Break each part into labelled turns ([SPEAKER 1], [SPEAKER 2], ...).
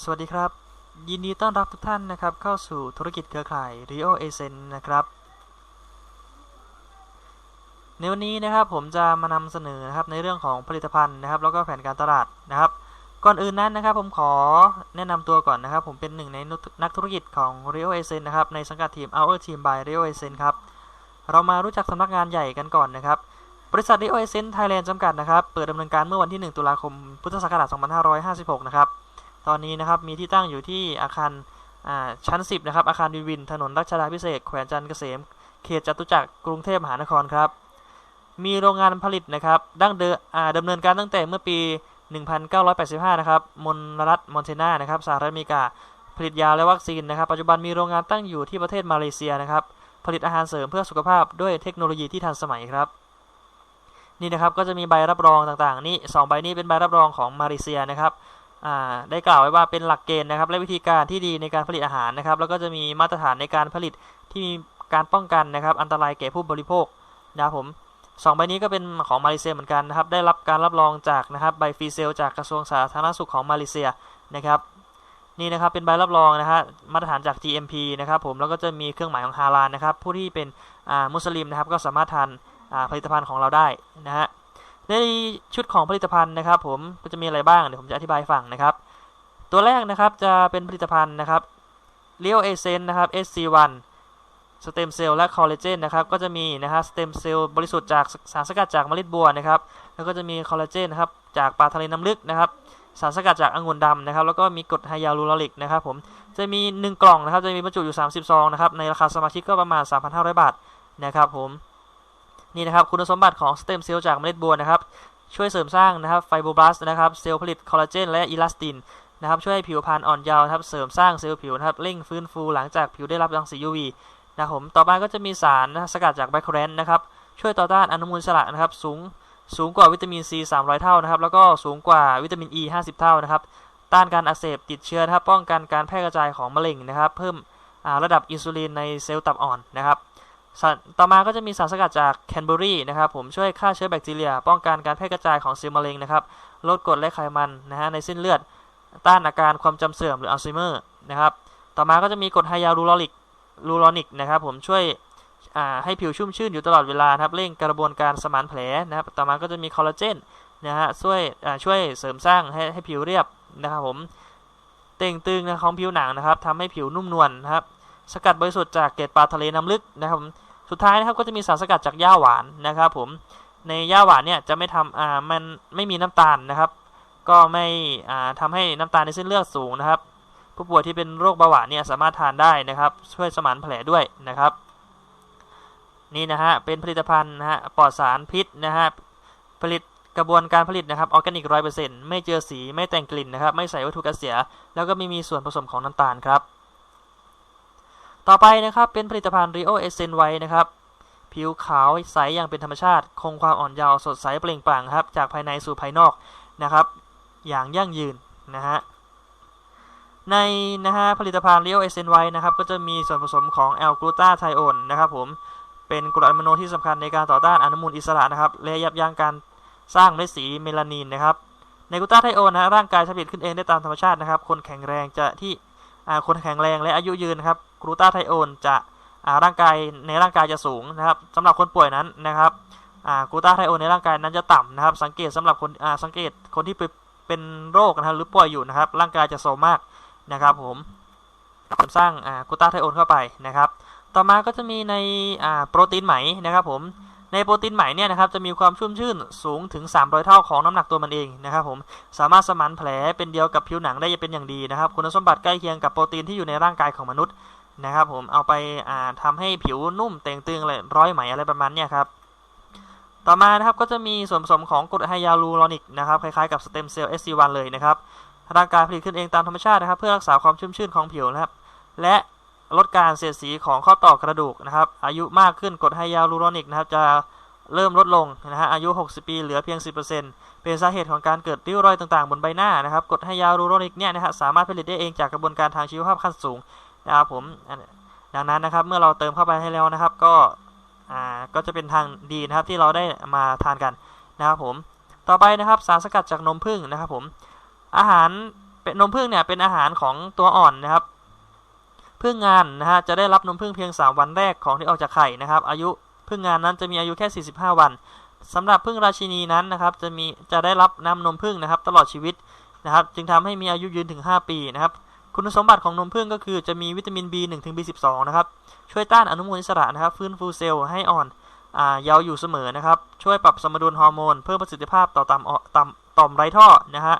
[SPEAKER 1] สวัสดีครับ ยินดีต้อนรับทุกท่านนะครับ เข้าสู่ธุรกิจเครือข่าย Rio a s e n นะครับ ในวันนี้นะครับผมจะมานำเสนอนะครับในเรื่องของผลิตภัณฑ์นะครับ แล้วก็แผนการตลาดนะครับ ก่อนอื่นนั้นนะครับผมขอแนะนำตัวก่อนนะครับ ผมเป็นหนึ่งในนักธุรกิจของ Rio a s e n นะครับในสังกัดทีม Our Team by Rio a s e n ครับเรามารู้จักสำนักงานใหญ่กันก่อนนะครับบริษัท Rio a s e n Thailand จำกัดนะครับเปิดดำเนินการเมื่อวันที่ 1 ตุลาคมพุทธศักราช2556 นะครับ ตอนนี้นะครับมีที่ตั้งอยู่ที่อาคารชั้น 10 นะครับ อาคารวินวิน ถนนรัชดาพิเศษแขวงจันทร์เกษม เขตจตุจักรกรุงเทพมหานครครับ มีโรงงานผลิตนะครับดั้งเดิมดำเนินการตั้งแต่เมื่อปี 1985 นะครับมลรัฐมอนเทนานะครับสหรัฐอเมริกาผลิตยาและวัคซีนนะครับ ปัจจุบันมีโรงงานตั้งอยู่ที่ประเทศมาเลเซียนะครับ ผลิตอาหารเสริมเพื่อสุขภาพด้วยเทคโนโลยีที่ทันสมัยครับ นี่นะครับก็จะมีใบรับรองต่างๆ นี่2ใบนี้เป็นใบรับรองของมาเลเซียนะครับ ได้กล่าวไว้ว่าเป็นหลักเกณฑ์นะครับ และวิธีการที่ดีในการผลิตอาหารนะครับ แล้วก็จะมีมาตรฐานในการผลิตที่มีการป้องกันนะครับ อันตรายแก่ผู้บริโภคนะครับผมสองใบนี้ก็เป็นของมาเลเซียเหมือนกันนะครับ ได้รับการรับรองจากนะครับใบฟรีเซลจากกระทรวงสาธารณสุขของมาเลเซียนะครับ นี่นะครับเป็นใบรับรองนะฮะมาตรฐานจาก GMP นะครับผมแล้วก็จะมีเครื่องหมายของฮาลาลนะครับ ผู้ที่เป็นมุสลิมนะครับก็สามารถทานผลิตภัณฑ์ของเราได้นะฮะ ในชุดของผลิตภัณฑ์นะครับ ผมก็จะมีอะไรบ้างเดี๋ยวผมจะอธิบายฟังนะครับ ตัวแรกนะครับจะเป็นผลิตภัณฑ์นะครับเลียวเอเซนนะครับ SC1 สเต็มเซลล์และคอลลาเจนนะครับก็จะมีนะฮะสเต็มเซลล์บริสุทธิ์จากสารสกัดจากเมล็ดบัวนะครับแล้วก็จะมีคอลลาเจนนะครับจากปลาทะเลน้ำลึกนะครับสารสกัดจากองุ่นดำนะครับแล้วก็มีกรดไฮยาลูรอลิกนะครับผมจะมี 1 กล่องนะครับจะมีบรรจุอยู่ 30 ซองนะครับในราคาสมาชิกก็ประมาณ 3,500 บาทนะครับผม นี่นะครับคุณสมบัติของสเต็มเซลล์จากเมล็ดบัวนะครับช่วยเสริมสร้างนะครับไฟโบบลาสนะครับเซลล์ผลิตคอลลาเจนและอิลาสตินนะครับช่วยให้ผิวพรรณอ่อนเยาว์นะครับเสริมสร้างเซลล์ผิวนะครับเร่งฟื้นฟูหลังจากผิวได้รับรังสี UV นะผมต่อมาก็จะมีสารนะสกัดจากแบคแรนนะครับช่วยต่อต้านอนุมูลอิสระนะครับสูงสูงกว่าวิตามิน C 300 เท่านะครับแล้วก็สูงกว่าวิตามิน E 50 เท่านะครับต้านการอักเสบติดเชื้อนะครับป้องกันการแพร่กระจายของมะเร็งนะครับเพิ่มระดับอินซูลินในเซลล์ตับอ่อนนะครับ ต่อมาก็จะมีสารสกัดจากแคนเบอรี่นะครับผมช่วยฆ่าเชื้อแบคทีเรีย ป้องกันการแพร่กระจายของเซลล์มะเร็งนะครับลดกรดและไขมันนะฮะในเส้นเลือด ต้านอาการความจำเสื่อมหรืออัลไซเมอร์นะครับต่อมาก็จะมีกรดไฮยาลูรอนิกลูรอนิกนะครับผมช่วยให้ผิวชุ่มชื่นอยู่ตลอดเวลาครับเร่งกระบวนการสมานแผลนะครับต่อมาก็จะมีคอลลาเจนนะฮะช่วยช่วยเสริมสร้างให้ให้ผิวเรียบนะครับผมเต่งตึงของผิวหนังนะครับทำให้ผิวนุ่มนวลนะครับ สกัดบริสุทธิ์จากเกล็ดปลาทะเลน้ำลึกนะครับสุดท้ายนะครับก็จะมีสารสกัดจากหญ้าหวานนะครับผมในหญ้าหวานเนี่ยจะไม่ทำอ่ามันไม่มีน้ำตาลนะครับ ก็ไม่อ่าทำให้น้ำตาลในเส้นเลือดสูงนะครับ ผู้ป่วยที่เป็นโรคเบาหวานเนี่ยสามารถทานได้นะครับ ช่วยสมานแผลด้วยนะครับ นี่นะฮะเป็นผลิตภัณฑ์นะฮะปลอดสารพิษนะฮะผลิตกระบวนการผลิตนะครับออร์แกนิกร้อยเปอร์เซ็นต์ไม่เจอสีไม่แต่งกลิ่นนะครับ ไม่ใส่วัตถุกันเสีย แล้วก็ไม่มีส่วนผสมของน้ำตาลครับ ต่อไปนะครับเป็นผลิตภัณฑ์ Rio Essence White นะครับผิวขาวใสอย่างเป็นธรรมชาติ คงความอ่อนเยาว์สดใสเปล่งปลั่งครับ จากภายในสู่ภายนอกนะครับ อย่างยั่งยืนนะฮะในนะฮะผลิตภัณฑ์ Rio Essence White นะครับก็จะมีส่วนผสมของแอลกลูตาไทโอนนะครับผมเป็นกรดอะมิโนที่สำคัญในการต่อต้านอนุมูลอิสระนะครับและยับยั้งการสร้างเม็ดสีเมลานินนะครับในกลูตาไทโอนนะร่างกายผลิตขึ้นเองได้ตามธรรมชาตินะครับ คนแข็งแรงจะที่ คนแข็งแรงและอายุยืนครับกลูตาไทโอนจะร่างกายในร่างกายจะสูงนะครับสำหรับคนป่วยนั้นนะครับกลูตาไทโอนในร่างกายนั้นจะต่ำนะครับ สังเกตสำหรับคนสังเกตคนที่เป็นโรคนะครับหรือป่วยอยู่นะครับ ร่างกายจะโซมากนะครับผมสร้างกลูตาไทโอนเข้าไปนะครับ ต่อมาก็จะมีในโปรตีนไหมนะครับผม ในโปรตีนไหมเนี่ยนะครับจะมีความชุ่มชื่นสูงถึง 300 เท่าของน้ำหนักตัวมันเองนะครับผมสามารถสมานแผลเป็นเดียวกับผิวหนังได้เป็นอย่างดีนะครับ คุณสมบัติใกล้เคียงกับโปรตีนที่อยู่ในร่างกายของมนุษย์นะครับผมเอาไปทำให้ผิวนุ่มเต่งตึงเลยร้อยไหมอะไรประมาณนี้ครับต่อมานะครับก็จะมีส่วนผสมของกรดไฮยาลูรอนิกนะครับคล้ายๆกับสเต็มเซลล์ SC1 เลยนะครับร่างกายผลิตขึ้นเองตามธรรมชาตินะครับ เพื่อรักษาความชุ่มชื่นของผิวนะครับ และ ลดการเสียดสีของข้อต่อกระดูกนะครับ อายุมากขึ้นกรดไฮยาลูรอนิกนะครับจะเริ่มลดลงนะฮะอายุ 60 ปีเหลือเพียง 10%เป็นสาเหตุของการเกิดริ้วรอยต่างๆ บนใบหน้านะครับกรดไฮยาลูรอนิกเนี่ยนะฮะสามารถผลิตได้เองจากกระบวนการทางชีวภาพขั้นสูงนะครับผมดังนั้นนะครับเมื่อเราเติมเข้าไปให้แล้วนะครับก็อ่าก็จะเป็นทางดีนะครับที่เราได้มาทานกันนะครับผมต่อไปนะครับสารสกัดจากนมผึ้งนะครับผมอาหารเป็นนมผึ้งเนี่ยเป็นอาหารของตัวอ่อนนะครับ พึ่งงานนะฮะจะได้รับนมผึ้งเพียง 3 วันแรกของที่ออกจากไข่นะครับ อายุพึ่งงานนั้นจะมีอายุแค่ 45 วันสำหรับพึ่งราชินีนั้นนะครับจะมีจะได้รับน้ำนมผึ้งนะครับ ตลอดชีวิตนะครับ จึงทำให้มีอายุยืนถึง 5 ปีนะครับคุณสมบัติของนมผึ้งก็คือจะมีวิตามิน B1 ถึง B12 นะครับ ช่วยต้านอนุมูลอิสระนะครับ ฟื้นฟูเซลล์ให้อ่อนอ่าเยาว์อยู่เสมอนะครับ ช่วยปรับสมดุลฮอร์โมน เพิ่มประสิทธิภาพต่อต่ำต่ำต่อมไรท่อนะฮะ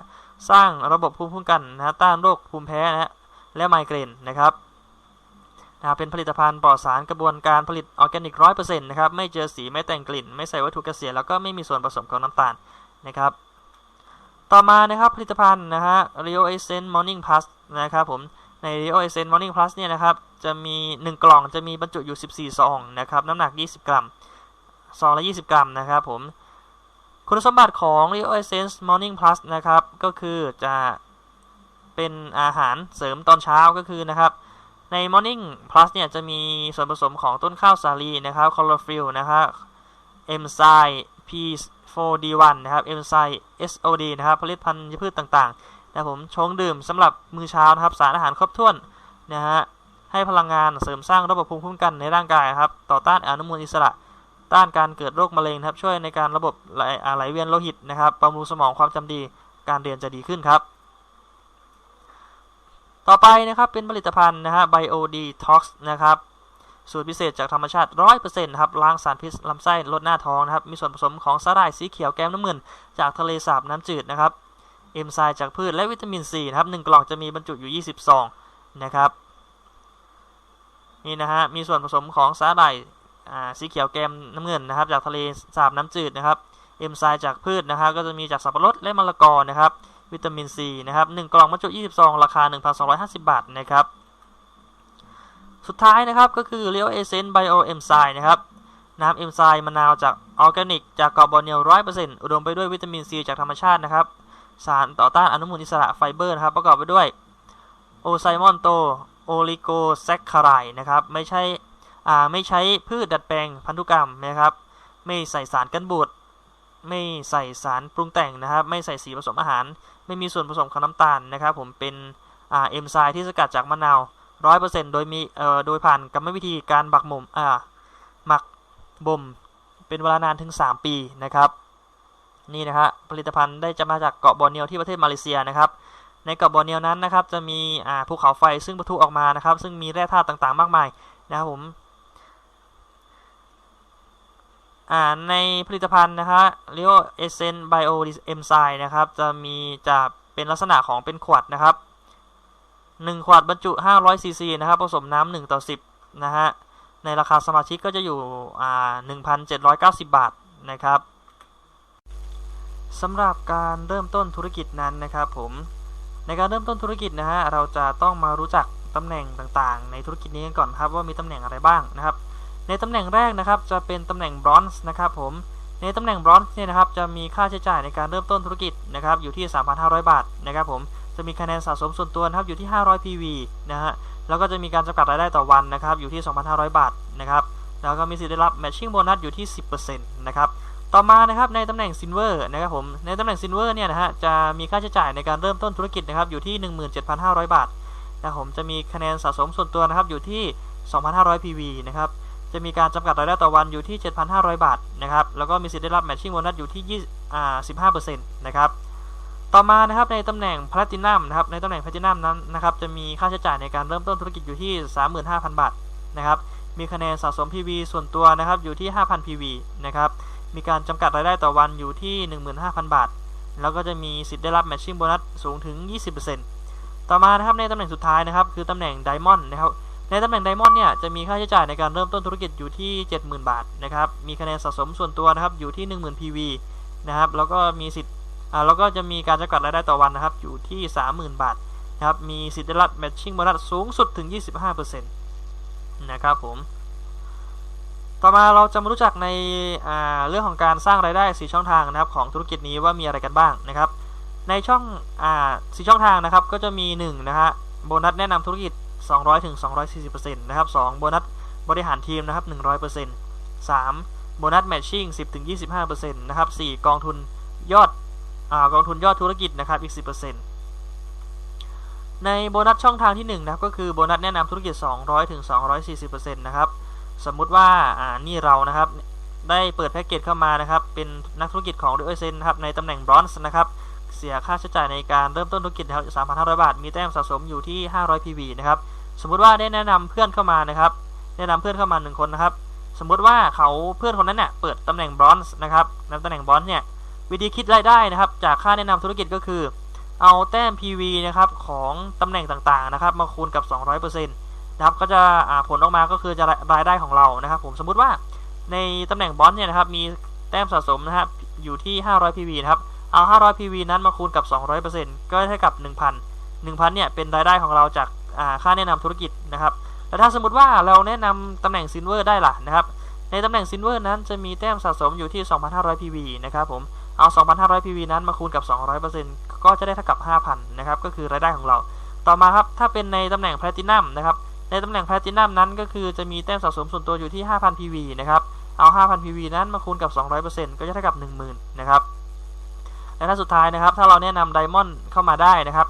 [SPEAKER 1] สร้างระบบภูมิคุ้มกันนะฮะต้านโรคภูมิแพ้นะฮะ และไมเกรนนะครับ เป็นผลิตภัณฑ์ปลอดสารกระบวนการผลิตออร์แกนิกร้อยเปอร์เซ็นต์นะครับไม่เจอสีไม่แต่งกลิ่น ไม่ใส่วัตถุกเกษียณแล้วก็ไม่มีส่วนผสมของน้ำตาลนะครับต่อมานะครับผลิตภัณฑ์นะฮะ Rio Essence Morning Plus นะครับผมใน Rio Essence Morning Plus เนี่ยนะครับจะมี 1 กล่องจะมีบรรจุอยู่ 14 ซองนะครับน้ำหนัก 20 กรัมซองละ 20 กรัมนะครับผมคุณสมบัติของ Rio Essence Morning Plus นะครับก็คือจะเป็นอาหารเสริมตอนเช้าก็คือนะครับ ใน Morning Plus เนี่ยจะมีส่วนผสมของต้นข้าวสาลีนะครับคลอโรฟิลนะครับเอนไซม์ P4D1 นะครับเอนไซม์ SOD นะครับผลิตภัณฑ์พืชต่างๆนะผมชงดื่มสำหรับมื้อเช้านะครับสารอาหารครบถ้วนนะฮะให้พลังงานเสริมสร้างระบบภูมิคุ้มกันในร่างกายครับต่อต้านอนุมูลอิสระ ต้านการเกิดโรคมะเร็งครับช่วยในการระบบไหลไหลเวียนโลหิตนะครับบำรุงสมองความจำดีการเรียนจะดีขึ้นครับ ต่อไปนะครับเป็นผลิตภัณฑ์นะฮะ Bio Detox นะครับสูตรพิเศษจากธรรมชาติ 100%ครับล้างสารพิษลำไส้ลดหน้าท้องนะครับ มีส่วนผสมของสาหร่ายสีเขียวแก้มน้ำเงิน จากทะเลสาบน้ำจืดนะครับเอนไซม์จากพืชและวิตามินซีนะครับ1กล่องจะมีบรรจุอยู่ 20 ซองนะครับนี่นะฮะมีส่วนผสมของสาหร่ายสีเขียวแก้มน้ำเงินนะครับ จากทะเลสาบน้ำจืดนะครับเอนไซม์จากพืชนะครับก็จะมีจากสับปะรดและมะละกอนะครับ วิตามินซีนะครับ1กล่องบรรจุ20ซองราคา 1,250 บาทนะครับสุดท้ายนะครับก็คือ Rio Essence Bio Enzyme นะครับน้ำเอนไซม์มะนาวจากออร์แกนิก จากเกาะบอร์เนียว100%อุดมไปด้วยวิตามินซีจากธรรมชาตินะครับ สารต่อต้านอนุมูลอิสระไฟเบอร์นะครับประกอบไปด้วยโอไซมอนโตโอลิโกแซคคารายนะครับไม่ใช่อ่าไม่ใช้พืชดัดแปลงพันธุกรรมนะครับ ไม่ใส่สารกันบูด ไม่ใส่สารปรุงแต่งนะครับ ไม่ใส่สีผสมอาหาร ไม่มีส่วนผสมของน้ำตาลนะครับ ผมเป็นอ่าเอนไซม์ที่สกัดจากมะนาวร้อยเปอร์เซ็นต์โดยมีเอ่อโดยผ่านกรรมวิธีการหมักหมมอ่าหมักบ่มเป็นเวลานานถึง 3 ปีนะครับ นี่นะฮะผลิตภัณฑ์ได้จะมาจากเกาะบอร์เนียวที่ประเทศมาเลเซียนะครับ ในเกาะบอร์เนียวนั้นนะครับ จะมีอ่าภูเขาไฟซึ่งปะทุออกมานะครับ ซึ่งมีแร่ธาตุต่างๆ มากมายนะครับผมอ่า ในผลิตภัณฑ์นะฮะ Rio Essence Bio Enzyme นะครับ จะมีจะเป็นลักษณะของเป็นขวดนะครับ 1 ขวดบรรจุ 500ซีซีนะครับ ผสมน้ำ1ต่อ 10 นะฮะ ในราคาสมาชิกก็จะอยู่อ่า1,790 บาทนะครับสำหรับการเริ่มต้นธุรกิจนั้นนะครับผมในการเริ่มต้นธุรกิจนะฮะเราจะต้องมารู้จักตำแหน่งต่างๆ ในธุรกิจนี้กันก่อนครับว่ามีตำแหน่งอะไรบ้างนะครับ ในตำแหน่งแรกนะครับจะเป็นตำแหน่งบรอนซ์นะครับผมในตำแหน่งบรอนซ์เนี่ยนะครับจะมีค่าใช้จ่ายในการเริ่มต้นธุรกิจนะครับอยู่ที่ 3,500 บาทนะครับผมจะมีคะแนนสะสมส่วนตัวนะครับอยู่ที่ 500 PV นะฮะแล้วก็จะมีการจำกัดรายได้ต่อวันนะครับอยู่ที่ 2,500 บาทนะครับแล้วก็มีสิทธิ์ได้รับ matching bonus อยู่ที่ 10%นะครับต่อมานะครับในตำแหน่ง silver นะครับผมในตำแหน่ง silver เนี่ยนะฮะจะมีค่าใช้จ่ายในการเริ่มต้นธุรกิจนะครับอยู่ที่ 17,500 บาทนะผมจะมีคะแนนสะสมส่วนตัวนะครับอยู่ที่ 2,500 PV นะครับ จะมีการจำกัดรายได้ต่อวันอยู่ที่ 7,500 บาทนะครับ แล้วก็มีสิทธิ์ได้รับ matching bonus อยู่ที่20อ่า15%นะครับ ต่อมานะครับในตำแหน่ง Platinum นะครับ ในตำแหน่ง Platinum นั้นนะครับจะมีค่าใช้จ่ายในการเริ่มต้นธุรกิจอยู่ที่ 35,000 บาทนะครับ มีคะแนนสะสม PV ส่วนตัวนะครับอยู่ที่ 5,000 PV นะครับ มีการจำกัดรายได้ต่อวันอยู่ที่ 15,000 บาท แล้วก็จะมีสิทธิ์ได้รับ matching bonus สูงถึง 20%ต่อมานะครับในตำแหน่งสุดท้ายนะครับคือตำแหน่ง Diamond นะครับ ในตำแหน่ง Diamond เนี่ยจะมีค่าใช้จ่ายในการเริ่มต้นธุรกิจอยู่ที่ 70,000 บาทนะครับ มีคะแนนสะสมส่วนตัวนะครับอยู่ที่ 10,000 PV นะครับ แล้วก็มีสิทธิ์อ่าแล้วก็จะมีการจำกัดรายได้ต่อวันนะครับอยู่ที่ 30,000 บาทนะครับ มีสิทธิ์ได้รับ matching bonus สูงสุดถึง 25%นะครับผม ต่อมาเราจะมารู้จักในอ่าเรื่องของการสร้างรายได้สีช่องทางนะครับของธุรกิจนี้ว่ามีอะไรกันบ้างนะครับ ในช่องอ่าสีช่องทางนะครับก็จะมี1นะฮะโบนัสแนะนำธุรกิจ 200ถึง240%นะครับ2โบนัสบริหารทีมนะครับ100% 3 โบนัสแมทชิ่ง10ถึง25%นะครับ4กองทุนยอดอ่ากองทุนยอดธุรกิจนะครับอีก 10%ในโบนัสช่องทางที่ 1 นะครับ ก็คือโบนัสแนะนำธุรกิจ 200ถึง240%นะครับสมมุติว่าอ่านี่เรานะครับได้เปิดแพ็กเกจเข้ามานะครับเป็นนักธุรกิจของเดอเซนนะครับในตำแหน่งบรอนซ์นะครับ เสียค่าใช้จ่ายในการเริ่มต้นธุรกิจนะครับ3,500 บาท มีแต้มสะสมอยู่ที่ 500 PV นะครับ สมมุติว่าได้แนะนำเพื่อนเข้ามานะครับ แนะนำเพื่อนเข้ามา 1 คนนะครับ สมมุติว่าเขาเพื่อนคนนั้นเนี่ยเปิดตำแหน่งบรอนซ์นะครับในตำแหน่งบรอนซ์เนี่ย วิธีคิดรายได้นะครับ จากค่าแนะนำธุรกิจก็คือ เอาแต้ม PV นะครับของตำแหน่งต่างๆนะครับ มาคูณกับ 200%นะครับ ก็จะผลออกมาก็คือจะรายได้ของเรานะครับ ผม สมมุติว่าในตำแหน่งบอลเนี่ยนะครับ มีแต้มสะสมนะครับอยู่ที่ 500 PV นะครับ เอา 500 PV นั้นมาคูณกับ 200%ก็เท่ากับ 1,000 1,000เนี่ยเป็นรายได้ของเราจากค่าแนะนำธุรกิจนะครับแต่ถ้าสมมติว่าเราแนะนำตำแหน่งซินเวอร์ได้ล่ะนะครับ ในตำแหน่งซินเวอร์นั้นจะมีแต้มสะสมอยู่ที่ 2,500 PV นะครับผม เอา 2,500 PV นั้นมาคูณกับ 200%ก็จะได้เท่ากับ 5,000 นะครับ ก็คือรายได้ของเรา ต่อมาครับ ถ้าเป็นในตำแหน่งแพลตินัมนะครับ ในตำแหน่งแพลตินัมนั้นก็คือจะมีแต้มสะสมส่วนตัวอยู่ที่ 5,000 PV นะครับ เอา 5,000 PV นั้นมาคูณกับ 200%ก็จะเท่ากับ 10,000 นะครับ และถ้าสุดท้ายนะครับ ถ้าเราแนะนำไดมอนด์เข้ามาได้นะครับ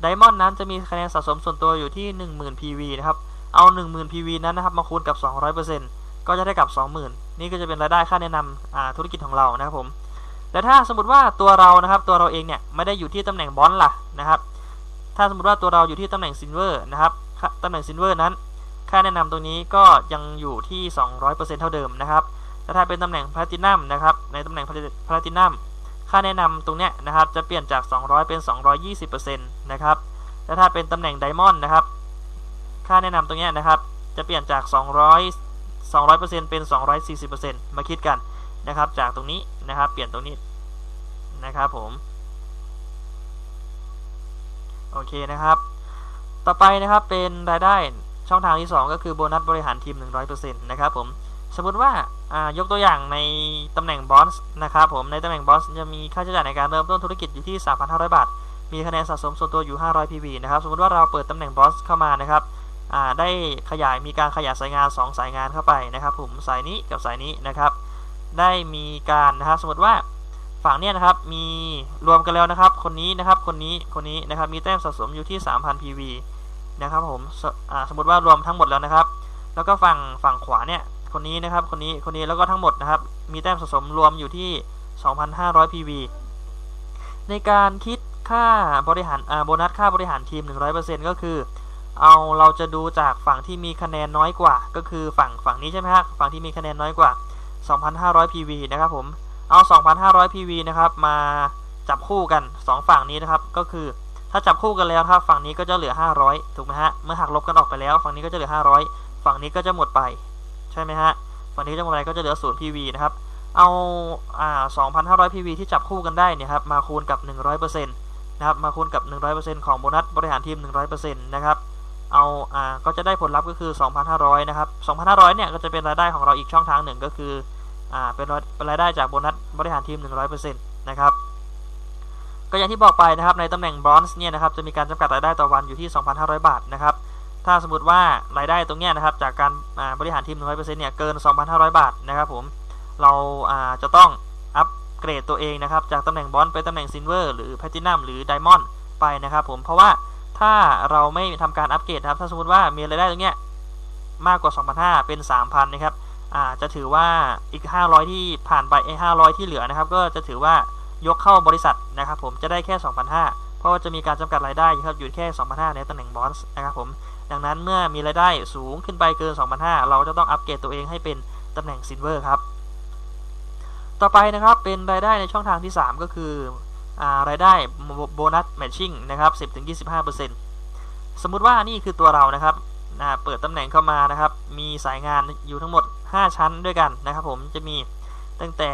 [SPEAKER 1] ไดมอนด์นั้นจะมีคะแนนสะสมส่วนตัวอยู่ที่ 10,000 PV นะครับ เอา 10,000 PV นั้นนะครับมาคูณกับ 200%ก็จะได้กับ 20,000 นี่ก็จะเป็นรายได้ค่าแนะนำธุรกิจของเรานะครับผมแต่ถ้าสมมติว่าตัวเรานะครับตัวเราเองเนี่ยไม่ได้อยู่ที่ตำแหน่งบอลล่ะนะครับ ถ้าสมมติว่าตัวเราอยู่ที่ตำแหน่งซินเวอร์นะครับตำแหน่งซินเวอร์นั้น ค่าแนะนำตรงนี้ก็ยังอยู่ที่ 200%เท่าเดิมนะครับแต่ถ้าเป็นตำแหน่งแพลตินัมนะครับในตำแหน่งแพลตินัม ค่าแนะนำตรงเนี้ยนะครับจะเปลี่ยนจาก 200 เป็น 220%นะครับและถ้าเป็นตำแหน่งไดมอนด์นะครับ ค่าแนะนำตรงเนี้ยนะครับ จะเปลี่ยนจาก 200 200%เป็น 240%มาคิดกันนะครับ จากตรงนี้นะครับ เปลี่ยนตรงนี้นะครับผม โอเคนะครับ ต่อไปนะครับเป็นรายได้ช่องทางที่ 2 ก็คือโบนัสบริหารทีม 100%นะครับผม สมมติว่า ยกตัวอย่างในตำแหน่งบอสนะครับผม ในตำแหน่งบอสจะมีค่าใช้จ่ายในการเริ่มต้นธุรกิจอยู่ที่ 3,500 บาท มีคะแนนสะสมส่วนตัวอยู่ 500 PV นะครับ สมมติว่าเราเปิดตำแหน่งบอสเข้ามานะครับได้ขยาย มีการขยายสายงาน 2 สายงานเข้าไปนะครับผม สายนี้กับสายนี้นะครับ ได้มีการนะครับสมมติว่าฝั่งเนี้ยนะครับ มีรวมกันแล้วนะครับ คนนี้นะครับ คนนี้ คนนี้นะครับ มีแต้มสะสมอยู่ที่ 3,000 PV นะครับผมสมมติว่ารวมทั้งหมดแล้วนะครับ แล้วก็ฝั่งฝั่งขวาเนี่ย คนนี้นะครับ คนนี้ คนนี้ แล้วก็ทั้งหมดนะครับ มีแต้มสะสมรวมอยู่ที่ 2,500 PV ในการคิดค่าบริหารโบนัสค่าบริหารทีม 100%ก็คือ เอาเราจะดูจากฝั่งที่มีคะแนนน้อยกว่า ก็คือฝั่งฝั่งนี้ใช่ไหมครับฝั่งที่มีคะแนนน้อยกว่า 2,500 PV นะครับผม เอา 2,500 PV นะครับ มาจับคู่กัน 2 ฝั่งนี้นะครับ ก็คือถ้าจับคู่กันแล้วครับฝั่งนี้ก็จะเหลือ 500 ถูกไหมฮะ เมื่อหักลบกันออกไปแล้ว ฝั่งนี้ก็จะเหลือ 500 ฝั่งนี้ก็จะหมดไป ช่ไหมฮะฝั่งนี้จะหมดไปก็จะเหลือ0 PV นะครับ เอาอ่า2,500 PV ที่จับคู่กันได้เนี่ยครับ มาคูณกับ 100%นะครับ มาคูณกับ 100%ของโบนัสบริหารทีม 100%นะครับ เอาอ่าก็จะได้ผลลัพธ์ก็คือ 2,500 นะครับ 2,500 เนี่ยก็จะเป็นรายได้ของเราอีกช่องทางหนึ่งก็คืออ่าเป็นรายได้จากโบนัสบริหารทีม 100%นะครับก็อย่างที่บอกไปนะครับในตำแหน่งบรอนซ์เนี่ยนะครับจะมีการจำกัดรายได้ต่อวันอยู่ที่ 2,500 บาทนะครับ ถ้าสมมติว่ารายได้ตรงนี้นะครับจากการบริหารทีม 100%เนี่ยเกิน 2,500 บาทนะครับผมเราจะต้องอัปเกรดตัวเองนะครับจากตำแหน่งบอลไปตำแหน่งซิลเวอร์หรือแพลตินัมหรือไดมอนด์ไปนะครับผมเพราะว่าถ้าเราไม่ทำการอัปเกรดครับถ้าสมมติว่ามีรายได้ตรงนี้มากกว่า 2,500 เป็น 3,000 นะครับอ่าจะถือว่าอีก 500 ที่ผ่านไปไอ้500 ที่เหลือนะครับก็จะถือว่ายกเข้าบริษัทนะครับผมจะได้แค่ 2,500 เพราะว่าจะมีการจำกัดรายได้ครับอยู่แค่ 2,500 ในตำแหน่งบอสนะครับผม ดังนั้นเมื่อมีรายได้สูงขึ้นไปเกิน 2,500 เราจะต้องอัปเกรดตัวเองให้เป็นตำแหน่งซิลเวอร์ครับ ต่อไปนะครับเป็นรายได้ในช่องทางที่ 3 ก็คืออรายได้โบนัสแมทชิ่งนะครับ 10-25%สมมุติว่านี่คือตัวเรานะครับเปิดตำแหน่งเข้ามานะครับ มีสายงานอยู่ทั้งหมด 5 ชั้นด้วยกันนะครับ ผมจะมีตั้งแต่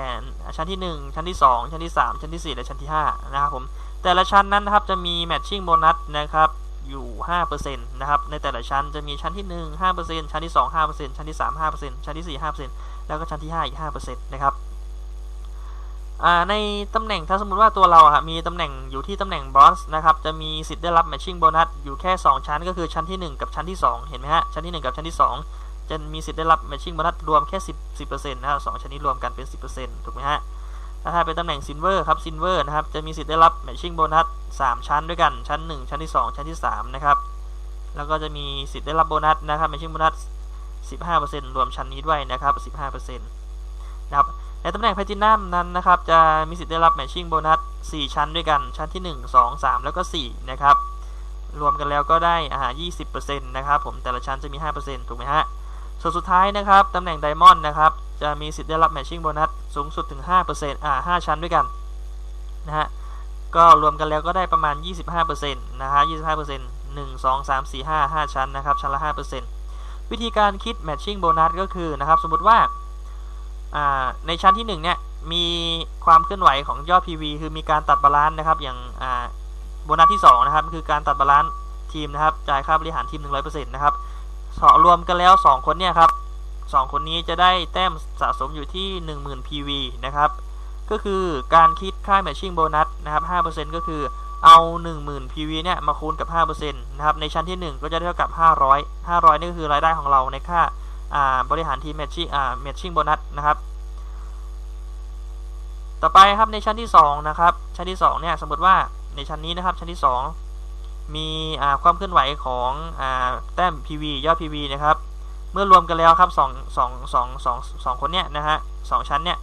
[SPEAKER 1] ชั้นที่ 1 ชั้นที่ 2 ชั้นที่ 3 ชั้นที่ 4 และชั้นที่ 5 นะครับผมแต่ละชั้นนั้นนะครับจะมีแมทชิ่งโบนัสนะครับ อยู่ 5%นะครับ ในแต่ละชั้นจะมีชั้นที่ 1 5%ชั้นที่ 2 5%ชั้นที่ 3 5%ชั้นที่ 4 5%แล้วก็ชั้นที่ 5 อีก 5%นะครับในตำแหน่งถ้าสมมติว่าตัวเราอะมีตำแหน่งอยู่ที่ตำแหน่งบรอนซ์นะครับ จะมีสิทธิ์ได้รับแมทชิ่งโบนัสอยู่แค่ 2 ชั้น ก็คือชั้นที่ 1 กับชั้นที่ 2 เห็นไหมฮะ ชั้นที่ 1 กับชั้นที่ 2 จะมีสิทธิ์ได้รับแมทชิ่งโบนัสรวมแค่ 10 10%นะครับสชั้นนี้รวมกันเป็น 10%ถูกไหมฮะ ถ้าถ้าเป็นตำแหน่งซินเวอร์ครับซินเวอร์นะครับจะมีสิทธิ์ได้รับแมทชิ่งโบนัส3ชั้นด้วยกันชั้น 1 ชั้นที่ 2 ชั้นที่3นะครับแล้วก็จะมีสิทธิ์ได้รับโบนัสนะครับแมชชิ่งโบนัส 15%รวมชั้นนี้ด้วยนะครับ 15%นะครับในตำแหน่งแพทินัมนั้นนะครับจะมีสิทธิ์ได้รับแมชชิ่งโบนัส 4 ชั้นด้วยกันชั้นที่ 1 2 3 แล้วก็ 4 นะครับ รวมกันแล้วก็ได้อาหาร20%นะครับผมแต่ละชั้นจะมี 5%ถูกไหมฮะ ส่วนสุดท้ายนะครับตำแหน่งไดมอนด์นะครับจะมีสิทธิ์ได้รับแมชชิ่งโบนัสสูงสุดถึง 5%อ่า 5 ชั้นด้วยกันนะฮะก็รวมกันแล้วก็ได้ประมาณ 25%นะฮะ 25% 1 2 3 4 5 5 ชั้นนะครับ ชั้นละ 5%วิธีการคิด matching bonus ก็คือนะครับ สมมติว่าในชั้นที่ 1 เนี่ย มีความเคลื่อนไหวของยอด PV คือมีการตัดบาลานซ์นะครับ อย่างโบนัสที่ 2 นะครับ คือการตัดบาลานซ์ทีมนะครับ จ่ายค่าบริหารทีม 100%นะครับ รวมกันแล้ว2คนเนี่ยครับ2คนนี้จะได้แต้มสะสมอยู่ที่ 10,000 PV นะครับ ก็คือการคิดค่า matching bonus นะครับ 5%ก็คือเอา 10,000 PV เนี่ยมาคูณกับ 5%นะครับ ในชั้นที่ 1 ก็จะเท่ากับ 500 500 นี่ก็คือรายได้ของเราในค่าบริหารทีม matching matching bonus นะครับ ต่อไปครับในชั้นที่ 2 นะครับ ชั้นที่ 2 เนี่ย สมมติว่าในชั้นนี้นะครับ ชั้นที่ 2 มีความเคลื่อนไหวของแต้ม PV ยอด PV นะครับ เมื่อรวมกันแล้วครับ2 2 2 2 2คนเนี่ยนะฮะ2ชั้นเนี่ย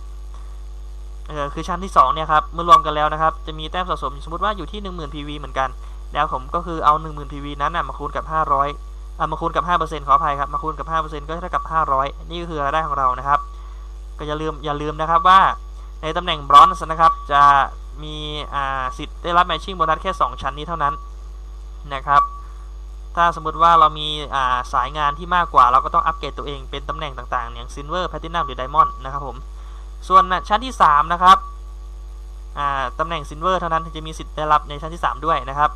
[SPEAKER 1] คือชั้นที่2เนี่ยครับเมื่อรวมกันแล้วนะครับ จะมีแต้มสะสมสมมติว่าอยู่ที่ 10,000 PV เหมือนกัน แล้วผมก็คือเอา 10,000 PV นั้นนะมาคูณกับ 500อ่ามาคูณกับ 5%ขออภัยครับมาคูณกับ 5%ก็เท่ากับ 500 นี่ก็คือรายได้ของเรานะครับ ก็อย่าลืมอย่าลืมนะครับว่าในตำแหน่งบรอนซ์นะครับ จะมีอ่าสิทธิ์ได้รับแมชชิ่งโบนัสแค่ 2 ชั้นนี้เท่านั้น นะครับ ถ้าสมมติว่าเรามีาสายงานที่มากกว่า เราก็ต้องอัปเกรดตัวเองเป็นตำแหน่งต่างๆ อย่างซิลเวอร์แพลตินัมหรือไดมอนด์นะครับผม ส่วนชั้นที่ 3 นะครับตำแหน่งซิลเวอร์เท่านั้นถึงจะมีสิทธิ์ได้รับในชั้นที่ 3 ด้วยนะครับ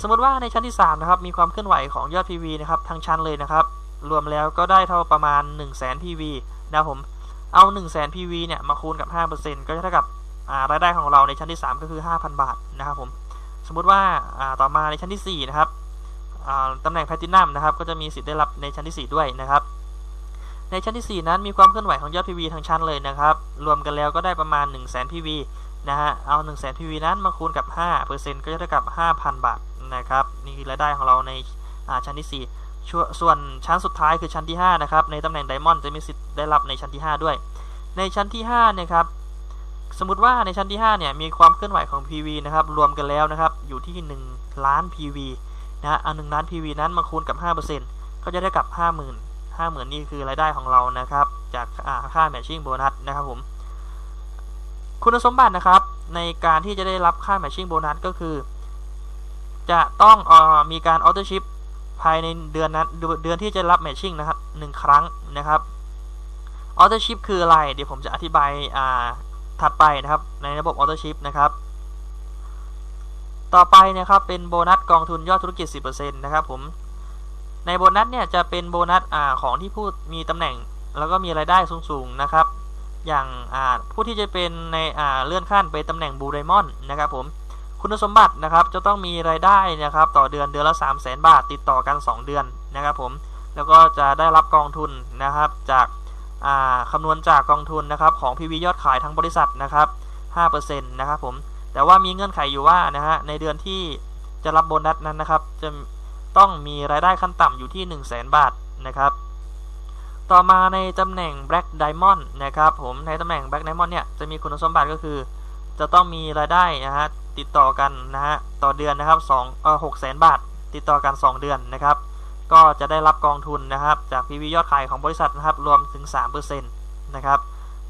[SPEAKER 1] สมมติว่าในชั้นที่ 3 นะครับ มีความเคลื่อนไหวของยอด PV นะครับ ทั้งชั้นเลยนะครับ รวมแล้วก็ได้เท่าประมาณ 1 0 0 0 0แสน PV นะผม เอา 1 0 0 0 0แสน PV เนี่ย มาคูณกับ 5%ก็จะเท่ากับรายได้ของเราในชั้นที่ 3 ก็คือ 5,000 บาทนะครับผม สมมุติว่าต่อมาในชั้นที่ 4 นะครับตำแหน่งแพลตินัมนะครับ ก็จะมีสิทธิ์ได้รับในชั้นที่ 4 ด้วยนะครับ ในชั้นที่ 4 นั้นมีความเคลื่อนไหวของยอด PV ทั้งชั้นเลยนะครับ รวมกันแล้วก็ได้ประมาณ 1 0 0 0 0 0 PV นะฮะ เอา 1 0 0 0 0 PV นั้นมาคูณกับ 5%ก็จะเท่ากับ 5,000 บาทนะครับ นี่คือรายได้ของเราในชั้นที่ 4 ส่วนชั้นสุดท้ายคือชั้นที่ 5 นะครับ ในตำแหน่งไดมอนด์จะมีสิทธิ์ได้รับในชั้นที่ 5 ด้วย ในชั้นที่5นะครับ สมมติว่าในชั้นที่ 5 เนี่ยมีความเคลื่อนไหวของ PV นะครับรวมกันแล้วนะครับอยู่ที่ 1 ล้าน PV นะฮะเอา1ล้าน PV นั้นมาคูณกับ 5%ก็จะได้กับ 50,000 50,000 นี่คือรายได้ของเรานะครับ จากค่า matching bonus นะครับผมคุณสมบัตินะครับในการที่จะได้รับค่า matching bonus ก็คือ จะต้องออมีการ auto ship ภายในเดือนนั้นเดือนที่จะรับ matching นะครับหนึ่งครั้งนะครับ auto ship คืออะไร เดี๋ยวผมจะอธิบาย ถัดไปนะครับในระบบ auto ship นะครับต่อไปนะครับเป็นโบนัสกองทุนยอดธุรกิจ 10%นะครับผมในโบนัสเนี่ยจะเป็นโบนัสอ่าของที่ผู้มีตำแหน่ง แล้วก็มีรายได้สูงๆนะครับ อย่างอ่าผู้ที่จะเป็นในอ่าเลื่อนขั้นไปตำแหน่งบูไดมอนด์นะครับผมคุณสมบัตินะครับจะต้องมีรายได้นะครับต่อเดือนเดือนละ 3 0 0 0 0 0 บาทติดต่อกัน 2 เดือนนะครับผมแล้วก็จะได้รับกองทุนนะครับจาก คำนวณจากกองทุนนะครับของ PV ยอดขายทั้งบริษัทนะครับ5%นะครับผมแต่ว่ามีเงื่อนไขอยู่ว่านะฮะในเดือนที่จะรับโบนัสนั้นนะครับจะต้องมีรายได้ขั้นต่ำอยู่ที่ 1 0 0 0 0แบาทนะครับ ต่อมาในตำแหน่ง Black Diamond นะครับผมในตำแหน่ง Black Diamond เนี่ยจะมีคุณสมบัติก็คือ จะต้องมีรายได้นะฮะติดต่อกันนะฮะต่อเดือนนะครับ2เอ่อ6แสนบาท ติดต่อกัน 2 เดือนนะครับ ก็จะได้รับกองทุนนะครับ จาก PV ยอดขายของบริษัทนะครับ รวมถึง 3%นะครับ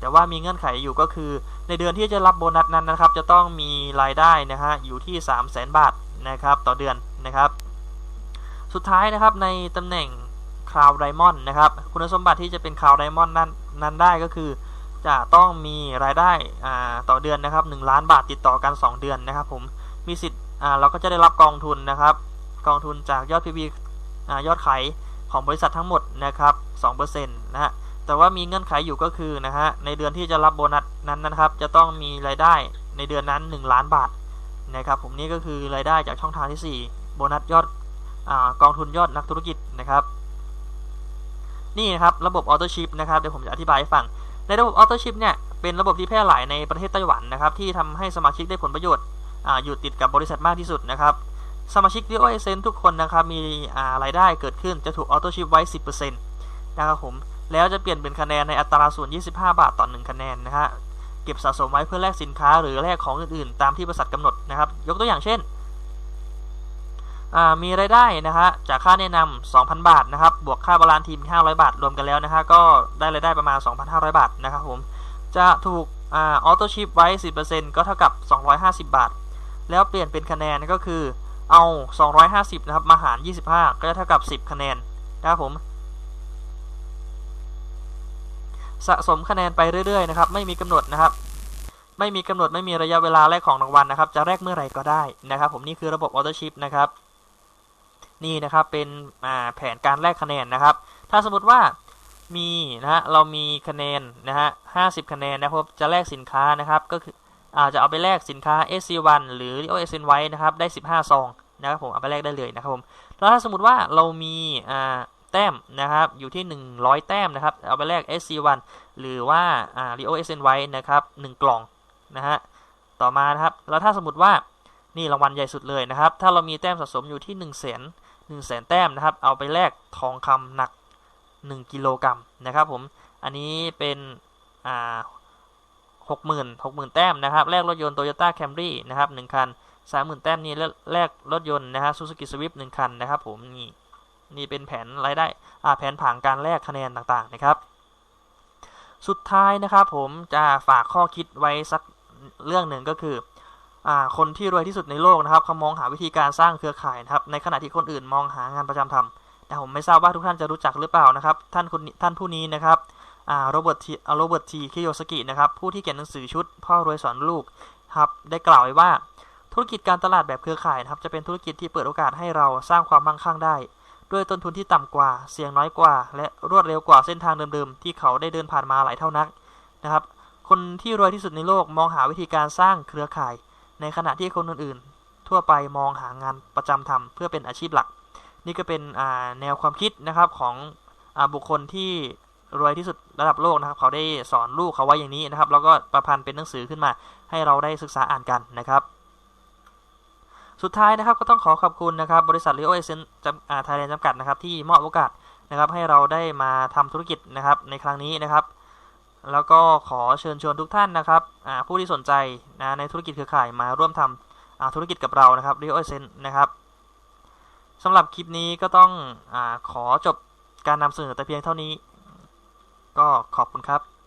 [SPEAKER 1] แต่ว่ามีเงื่อนไขอยู่ก็คือ ในเดือนที่จะรับโบนัสนั้นนะครับ จะต้องมีรายได้นะฮะอยู่ที่ 3 0 0แสนบาทนะครับ ต่อเดือนนะครับ สุดท้ายนะครับในตำแหน่งคลาวไดมอนด์นะครับ คุณสมบัติที่จะเป็นคลาวไดมอนด์นั้นนั้นได้ก็คือ จะต้องมีรายได้ต่อเดือนนะครับ1ล้านบาทติดต่อกัน 2 เดือนนะครับ ผมมีสิทธิ์เราก็จะได้รับกองทุนนะครับ กองทุนจากยอด PV ยอดขายของบริษัททั้งหมดนะครับ2%นะฮะแต่ว่ามีเงื่อนไขอยู่ก็คือนะฮะในเดือนที่จะรับโบนัสนั้นนะครับ จะต้องมีรายได้ในเดือนนั้น 1 ล้านบาทนะครับผมนี่ก็คือรายได้จากช่องทางที่ 4 โบนัสยอดอกองทุนยอดนักธุรกิจนะครับ นี่นะครับระบบออโต้ชิพนะครับเดี๋ยวผมจะอธิบายให้ฟัง ในระบบออโต้ชิพเนี่ยเป็นระบบที่แพร่หลายในประเทศไต้หวันนะครับที่ทำให้สมาชิกได้ผลประโยชน์ออยู่ติดกับบริษัทมากที่สุดนะครับ สมาชิก Rio Essence ทุกคนนะครับมีรายได้เกิดขึ้นจะถูกออโต้ชิปไว้ 10%นะครับผมแล้วจะเปลี่ยนเป็นคะแนนในอัตราส่วน 25 บาทต่อ 1 คะแนนนะฮะเก็บสะสมไว้เพื่อแลกสินค้าหรือแลกของอื่นๆ ตามที่บริษัทกำหนดนะครับ ยกตัวอย่างเช่น มีรายได้นะฮะจากค่าแนะนำ2,000 บาทนะครับ บวกค่าบาลานทีม 500 บาท รวมกันแล้วนะฮะก็ได้รายได้ประมาณ 2,500 บาทนะครับผมจะถูกอออโต้ชิปไว้ 10%ก็เท่ากับ 250 บาท แล้วเปลี่ยนเป็นคะแนนก็คือ เอา 250 นะครับ มาหาร 25 ก็จะเท่ากับ 10 คะแนนนะครับผม สะสมคะแนนไปเรื่อยๆนะครับ ไม่มีกำหนดนะครับ ไม่มีกำหนดไม่มีระยะเวลาแลกของรางวัลนะครับ จะแลกเมื่อไหร่ก็ได้นะครับ ผมนี่คือระบบออโต้ชิปนะครับ นี่นะครับเป็นแผนการแลกคะแนนนะครับ ถ้าสมมติว่ามีนะฮะเรามีคะแนนนะฮะ50คะแนนนะครับจะแลกสินค้านะครับ ก็คือ อาจจะเอาไปแลกสินค้า SC1 หรือ OSN ไว้นะครับ ได้ 15 ซองนะครับผม เอาไปแลกได้เลยนะครับผม แล้วถ้าสมมติว่าเรามีแต้มนะครับ อยู่ที่ 100 แต้มนะครับ เอาไปแลก SC1 หรือว่าอ่า Rio SN ไว้นะครับ 1 กล่องนะฮะ ต่อมานะครับ แล้วถ้าสมมติว่านี่รางวัลใหญ่สุดเลยนะครับ ถ้าเรามีแต้มสะสมอยู่ที่1 0 0 0 0แสน1 0 0 0 0แสนแต้มนะครับ เอาไปแลกทองคำหนัก 1 กิโลกรัมนะครับผม อันนี้เป็นอ่า หกหมื่นหกหมื่นแต้มนะครับแลกรถยนต์โตโยต้าแคมรี่นะครับหนึ่งคันสามหมื่นแต้มนี้แลกรถยนต์นะฮะซูซูกิสวิฟหนึ่งคันนะครับผมนี่นี่เป็นแผนรายได้อ่าแผนผังการแลกคะแนนต่างๆนะครับ สุดท้ายนะครับผมจะฝากข้อคิดไว้สักเรื่องหนึ่งก็คืออ่าคนที่รวยที่สุดในโลกนะครับเขามองหาวิธีการสร้างเครือข่ายนะครับในขณะที่คนอื่นมองหางานประจำทำแต่ผมไม่ทราบว่าทุกท่านจะรู้จักหรือเปล่านะครับ ท่านคนท่านผู้นี้นะครับ โรเบิร์ตทีโรเบิร์ตทีคิโยสกินะครับผู้ที่เขียนหนังสือชุด พ่อรวยสอนลูกครับได้กล่าวไว้ว่าธุรกิจการตลาดแบบเครือข่ายนะครับจะเป็นธุรกิจที่เปิดโอกาสให้เราสร้างความมั่งคั่งได้ ด้วยต้นทุนที่ต่ำกว่า เสี่ยงน้อยกว่า และรวดเร็วกว่าเส้นทางเดิมๆ ที่เขาได้เดินผ่านมาหลายเท่านักนะครับ คนที่รวยที่สุดในโลกมองหาวิธีการสร้างเครือข่าย ในขณะที่คนอื่นๆ ทั่วไปมองหางานประจำทำเพื่อเป็นอาชีพหลัก นี่ก็เป็นแนวความคิดนะครับของอบุคคลที่ รวยที่สุดระดับโลกนะครับ เขาได้สอนลูกเขาไว้อย่างนี้นะครับ แล้วก็ประพันธ์เป็นหนังสือขึ้นมาให้เราได้ศึกษาอ่านกันนะครับสุดท้ายนะครับก็ต้องขอขอบคุณนะครับบริษัท Rio Essence จำไทยแลนด์จำกัดนะครับที่มอบโอกาสนะครับให้เราได้มาทำธุรกิจนะครับในครั้งนี้นะครับ แล้วก็ขอเชิญชวนทุกท่านนะครับผู้ที่สนใจนะในธุรกิจเครือข่ายมาร่วมทำธุรกิจกับเรานะครับ Rio Essence นะครับสำหรับคลิปนี้ก็ต้องอขอจบการนำเสนอแต่เพียงเท่านี้ ก็ขอบคุณครับ